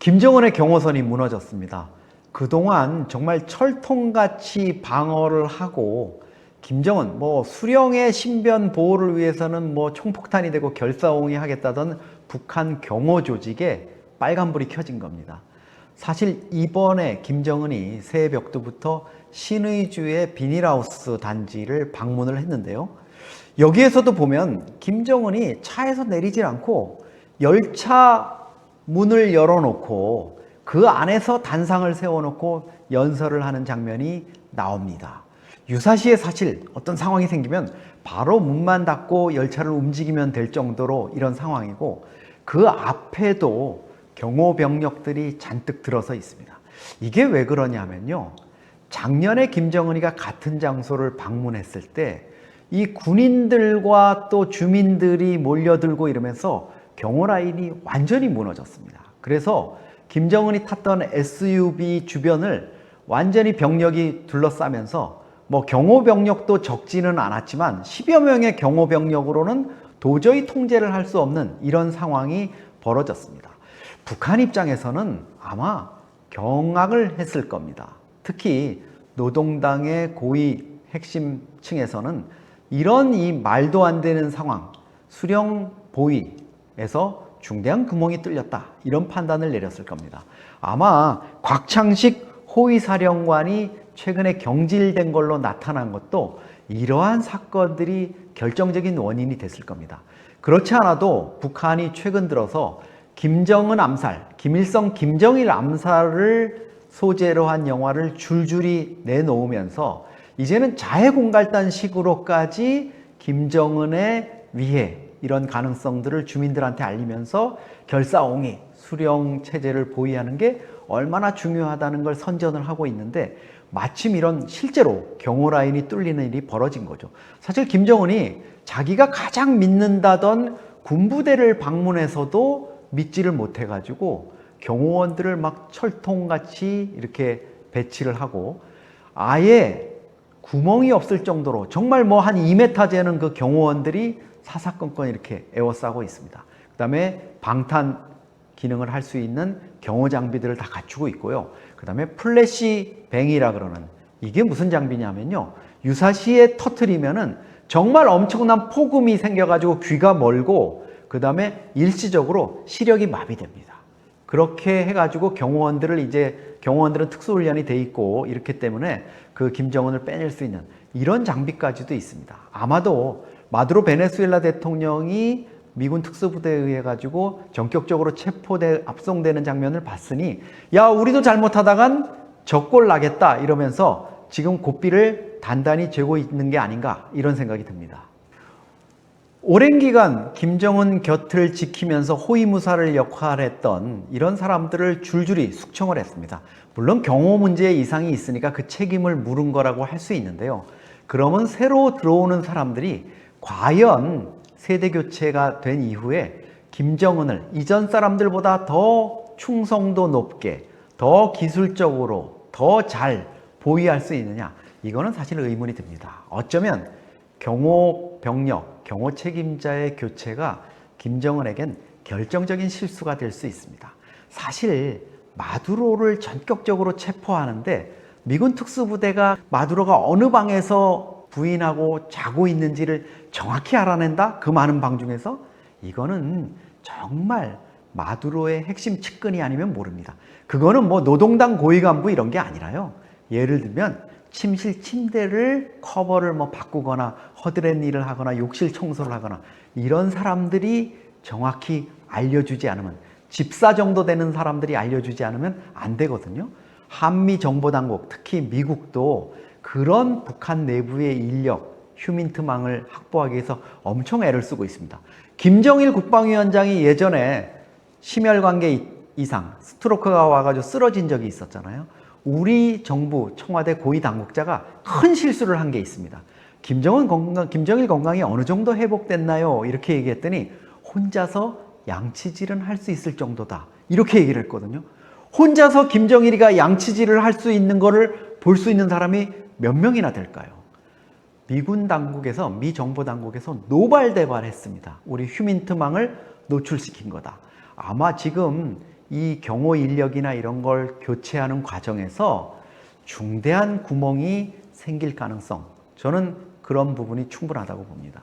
김정은의 경호선이 무너졌습니다. 그동안 정말 철통같이 방어를 하고 김정은 뭐 수령의 신변 보호를 위해서는 뭐 총폭탄이 되고 결사옹이 하겠다던 북한 경호 조직에 빨간불이 켜진 겁니다. 사실 이번에 김정은이 새벽부터 신의주의 비닐하우스 단지를 방문을 했는데요. 여기에서도 보면 김정은이 차에서 내리질 않고 열차 문을 열어놓고 그 안에서 단상을 세워놓고 연설을 하는 장면이 나옵니다. 유사시에 사실 어떤 상황이 생기면 바로 문만 닫고 열차를 움직이면 될 정도로 이런 상황이고 그 앞에도 경호 병력들이 잔뜩 들어서 있습니다. 이게 왜 그러냐면요. 작년에 김정은이가 같은 장소를 방문했을 때 이 군인들과 또 주민들이 몰려들고 이러면서 경호 라인이 완전히 무너졌습니다. 그래서 김정은이 탔던 SUV 주변을 완전히 병력이 둘러싸면서 뭐 경호 병력도 적지는 않았지만 10여 명의 경호 병력으로는 도저히 통제를 할 수 없는 이런 상황이 벌어졌습니다. 북한 입장에서는 아마 경악을 했을 겁니다. 특히 노동당의 고위 핵심 층에서는 이런 이 말도 안 되는 상황, 수령 보위 에서 중대한 구멍이 뚫렸다. 이런 판단을 내렸을 겁니다. 아마 곽창식 호위사령관이 최근에 경질된 걸로 나타난 것도 이러한 사건들이 결정적인 원인이 됐을 겁니다. 그렇지 않아도 북한이 최근 들어서 김정은 암살, 김일성, 김정일 암살을 소재로 한 영화를 줄줄이 내놓으면서 이제는 자해공갈단 식으로까지 김정은의 위해 이런 가능성들을 주민들한테 알리면서 결사옹이 수령 체제를 보위하는 게 얼마나 중요하다는 걸 선전을 하고 있는데 마침 이런 실제로 경호 라인이 뚫리는 일이 벌어진 거죠. 사실 김정은이 자기가 가장 믿는다던 군부대를 방문해서도 믿지를 못해 가지고 경호원들을 막 철통같이 이렇게 배치를 하고 아예 구멍이 없을 정도로 정말 뭐 한 2m 되는 그 경호원들이 사사건건 이렇게 에워싸고 있습니다. 그 다음에 방탄 기능을 할 수 있는 경호 장비들을 다 갖추고 있고요. 그 다음에 플래시 뱅이라 그러는 이게 무슨 장비냐면요. 유사시에 터트리면은 정말 엄청난 폭음이 생겨가지고 귀가 멀고 그 다음에 일시적으로 시력이 마비됩니다. 그렇게 해가지고 경호원들을 이제 경호원들은 특수훈련이 돼 있고 이렇기 때문에 그 김정은을 빼낼 수 있는 이런 장비까지도 있습니다. 아마도 마두로 베네수엘라 대통령이 미군 특수부대에 의해 가지고 전격적으로 체포돼 압송되는 장면을 봤으니 야 우리도 잘못하다간 적골 나겠다 이러면서 지금 고삐를 단단히 죄고 있는 게 아닌가 이런 생각이 듭니다. 오랜 기간 김정은 곁을 지키면서 호위무사를 역할했던 이런 사람들을 줄줄이 숙청을 했습니다. 물론 경호 문제에 이상이 있으니까 그 책임을 물은 거라고 할 수 있는데요. 그러면 새로 들어오는 사람들이 과연 세대 교체가 된 이후에 김정은을 이전 사람들보다 더 충성도 높게, 더 기술적으로, 더 잘 보위할 수 있느냐? 이거는 사실 의문이 듭니다. 어쩌면 경호 병력, 경호 책임자의 교체가 김정은에겐 결정적인 실수가 될 수 있습니다. 사실 마두로를 전격적으로 체포하는데 미군 특수부대가 마두로가 어느 방에서 부인하고 자고 있는지를 정확히 알아낸다? 그 많은 방 중에서? 이거는 정말 마두로의 핵심 측근이 아니면 모릅니다. 그거는 뭐 노동당 고위 간부 이런 게 아니라요. 예를 들면 침실 침대를 커버를 뭐 바꾸거나 허드렛 일을 하거나 욕실 청소를 하거나 이런 사람들이 정확히 알려주지 않으면 집사 정도 되는 사람들이 알려주지 않으면 안 되거든요. 한미 정보당국, 특히 미국도 그런 북한 내부의 인력, 휴민트망을 확보하기 위해서 엄청 애를 쓰고 있습니다. 김정일 국방위원장이 예전에 심혈관계 이상, 스트로크가 와가지고 쓰러진 적이 있었잖아요. 우리 정부 청와대 고위 당국자가 큰 실수를 한 게 있습니다. 김정은 건강, 김정일 건강이 어느 정도 회복됐나요? 이렇게 얘기했더니 혼자서 양치질은 할 수 있을 정도다. 이렇게 얘기를 했거든요. 혼자서 김정일이가 양치질을 할 수 있는 거를 볼 수 있는 사람이 몇 명이나 될까요? 미군 당국에서, 미 정보 당국에서 노발대발했습니다. 우리 휴민트망을 노출시킨 거다. 아마 지금 이 경호 인력이나 이런 걸 교체하는 과정에서 중대한 구멍이 생길 가능성 저는 그런 부분이 충분하다고 봅니다.